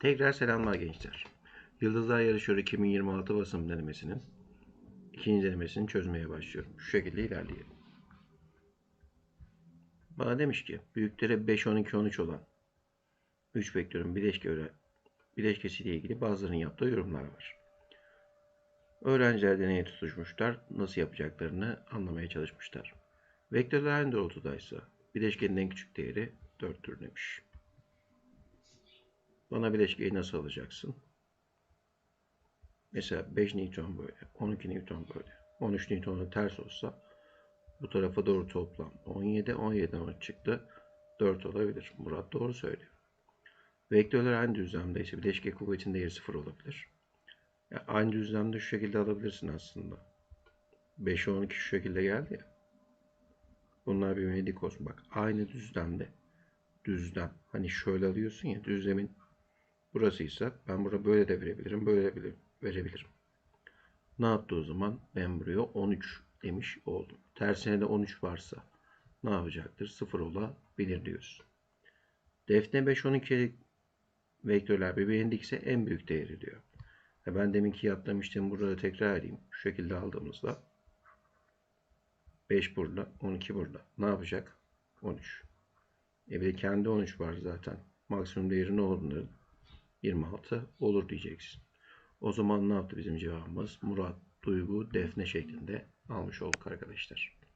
Tekrar selamlar gençler. Yıldızlar Yarışıyor 2026 basım denemesinin ikinci denemesini çözmeye başlıyorum. Şu şekilde ilerleyelim. Bana demiş ki büyükleri 5, 12, 13 olan 3 vektörün bileşke öyle bileşkesiyle ilgili bazılarının yaptığı yorumlar var. Öğrenciler deneye tutuşmuşlar. Nasıl yapacaklarını anlamaya çalışmışlar. Vektörler aynı doğrultudaysa bileşkenin en küçük değeri 4'tür demiş. Bana bileşkeyi nasıl alacaksın? Mesela 5 Newton böyle, 12 Newton böyle, 13 Newton'a ters olsa bu tarafa doğru toplam 17, 17'den 13 çıktı. 4 olabilir. Murat doğru söylüyor. Vektörler aynı düzlemde ise bileşke kuvvetin değeri 0 olabilir. Yani aynı düzlemde şu şekilde alabilirsin aslında. 5'e 12 şu şekilde geldi ya. Bunlar birbirine dik olsun. Bak aynı düzlemde düzlem. Hani şöyle alıyorsun ya düzlemin burasıysa ben burada böyle de verebilirim. Böyle de verebilirim. Ne yaptı o zaman? Ben buraya 13 demiş oldum. Tersine de 13 varsa ne yapacaktır? 0 olabilir diyoruz. Defne 5 12 vektörler birbirine dikse en büyük değeri diyor. E ben deminki yaptığım işlemi burada tekrar edeyim. Şu şekilde aldığımızda 5 burada, 12 burada. Ne yapacak? 13. E bir kendi 13 var zaten. Maksimum değeri ne olduğunu 26 olur diyeceksin. O zaman ne yaptı bizim cevabımız? Murat, Duygu, Defne şeklinde almış olduk arkadaşlar.